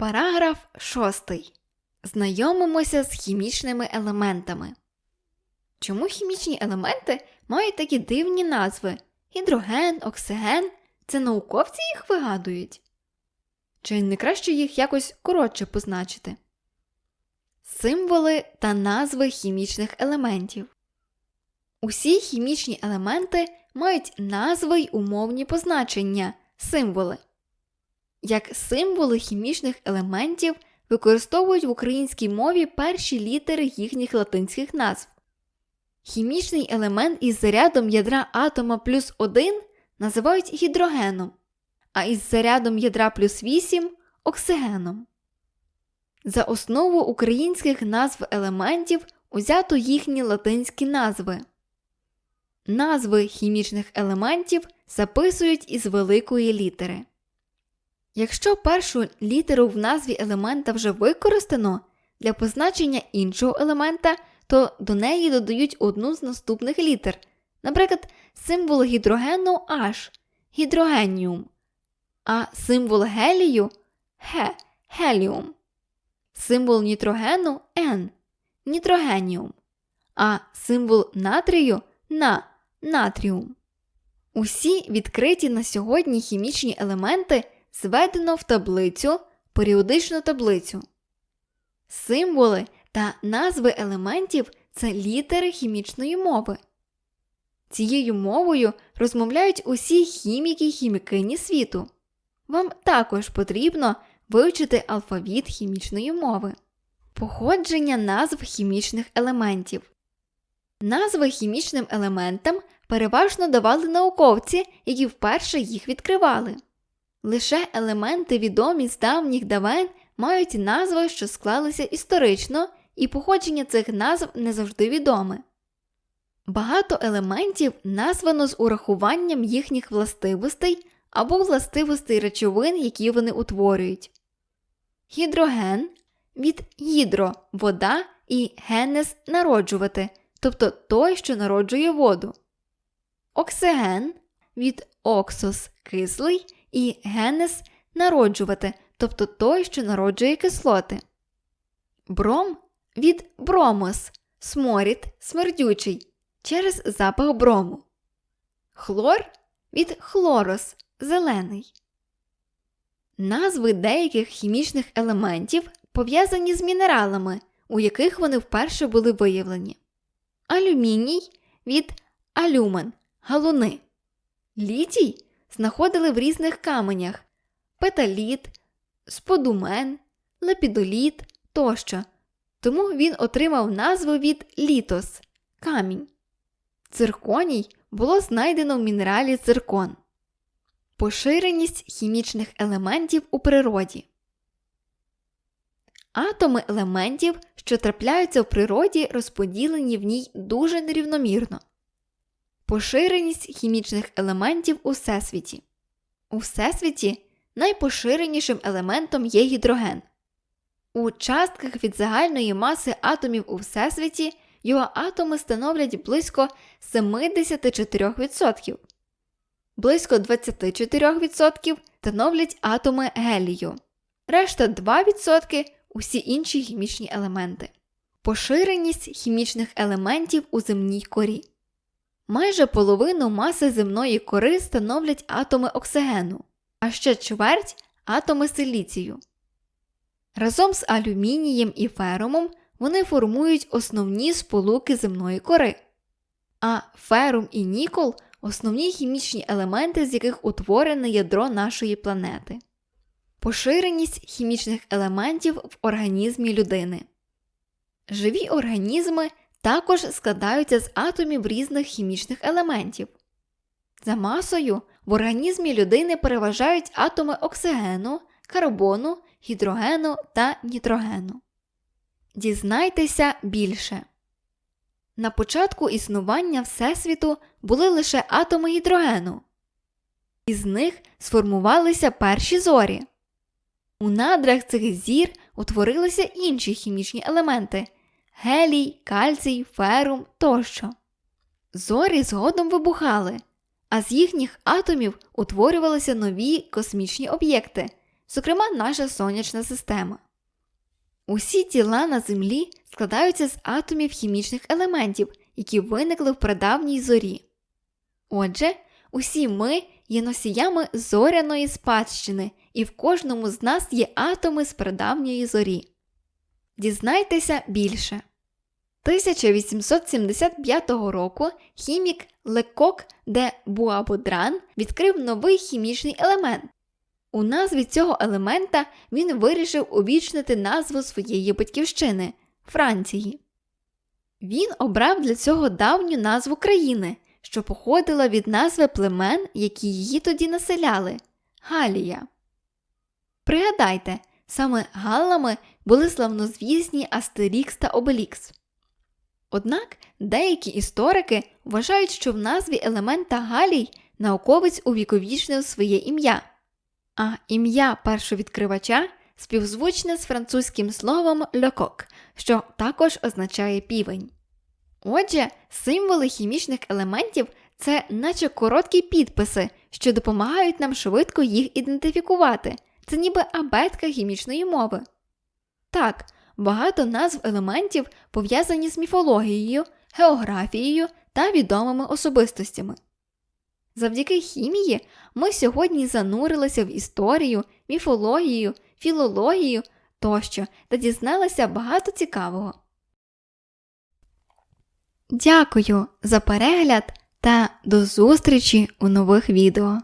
Параграф 6. Знайомимося з хімічними елементами. Чому хімічні елементи мають такі дивні назви? Гідроген, оксиген це науковці їх вигадують? Чи не краще їх якось коротше позначити? Символи та назви хімічних елементів. Усі хімічні елементи мають назви й умовні позначення символи. Як символи хімічних елементів використовують в українській мові перші літери їхніх латинських назв. Хімічний елемент із зарядом ядра атома плюс 1 називають гідрогеном, а із зарядом ядра плюс 8 оксигеном. За основу українських назв елементів узято їхні латинські назви. Назви хімічних елементів записують із великої літери. Якщо першу літеру в назві елемента вже використано для позначення іншого елемента, то до неї додають одну з наступних літер. Наприклад, символ гідрогену H гідрогеніум, а символ гелію Г геліум, символ нітрогену N нітрогеніум, а символ натрію на натріум. Усі відкриті на сьогодні хімічні елементи зведено в таблицю, періодичну таблицю. Символи та назви елементів це літери хімічної мови. Цією мовою розмовляють усі хіміки й хімікині світу. Вам також потрібно вивчити алфавіт хімічної мови. Походження назв хімічних елементів. Назви хімічним елементам переважно давали науковці, які вперше їх відкривали. Лише елементи, відомі з давніх давен, мають назви, що склалися історично, і походження цих назв не завжди відоме. Багато елементів названо з урахуванням їхніх властивостей або властивостей речовин, які вони утворюють. Гідроген від гідро вода і генес народжувати, тобто той, що народжує воду. Оксиген від оксос кислий і генес народжувати, тобто той, що народжує кислоти. Бром від бромос сморід смердючий через запах брому. Хлор від хлорос зелений. Назви деяких хімічних елементів пов'язані з мінералами, у яких вони вперше були виявлені. Алюміній від алюмен галуни. Літій знаходили в різних каменях петаліт, сподумен, лепідоліт тощо, тому він отримав назву від літос камінь. Цирконій було знайдено в мінералі циркон. Поширеність хімічних елементів у природі. Атоми елементів, що трапляються в природі, розподілені в ній дуже нерівномірно. Поширеність хімічних елементів у всесвіті. У всесвіті найпоширенішим елементом є гідроген. У частках від загальної маси атомів у всесвіті його атоми становлять близько 74%. Близько 24% становлять атоми гелію, решта 2% усі інші хімічні елементи. Поширеність хімічних елементів у земній корі. Майже половину маси земної кори становлять атоми оксигену, а ще чверть атоми силіцію. Разом з алюмінієм і ферумом вони формують основні сполуки земної кори, а ферум і нікол основні хімічні елементи, з яких утворене ядро нашої планети. Поширеність хімічних елементів в організмі людини. Живі організми також складаються з атомів різних хімічних елементів. За масою в організмі людини переважають атоми оксигену, карбону, гідрогену та нітрогену. Дізнайтеся більше. На початку існування Всесвіту були лише атоми гідрогену. Із них сформувалися перші зорі. У надрах цих зір утворилися інші хімічні елементи гелій, кальцій, ферум тощо. Зорі згодом вибухали, а з їхніх атомів утворювалися нові космічні об'єкти, зокрема наша сонячна система. Усі тіла на Землі складаються з атомів хімічних елементів, які виникли в прадавній зорі. Отже, усі ми є носіями зоряної спадщини, і в кожному з нас є атоми з прадавньої зорі. Дізнайтеся більше. 1875 року хімік Лекок де Буабодран відкрив новий хімічний елемент. У назві цього елемента він вирішив увічнити назву своєї батьківщини Франції. Він обрав для цього давню назву країни, що походила від назви племен, які її тоді населяли Галія. Пригадайте, саме Галлами були славнозвісні Астерікс та Обелікс. Однак деякі історики вважають, що в назві елемента Галій науковець увіковічнив своє ім'я, а ім'я першовідкривача співзвучне з французьким словом льокок, що також означає півень. Отже, символи хімічних елементів це наче короткі підписи, що допомагають нам швидко їх ідентифікувати. Це ніби абетка хімічної мови. Так, багато назв елементів пов'язані з міфологією, географією та відомими особистостями. Завдяки хімії ми сьогодні занурилися в історію, міфологію, філологію тощо та дізналися багато цікавого. Дякую за перегляд та до зустрічі у нових відео.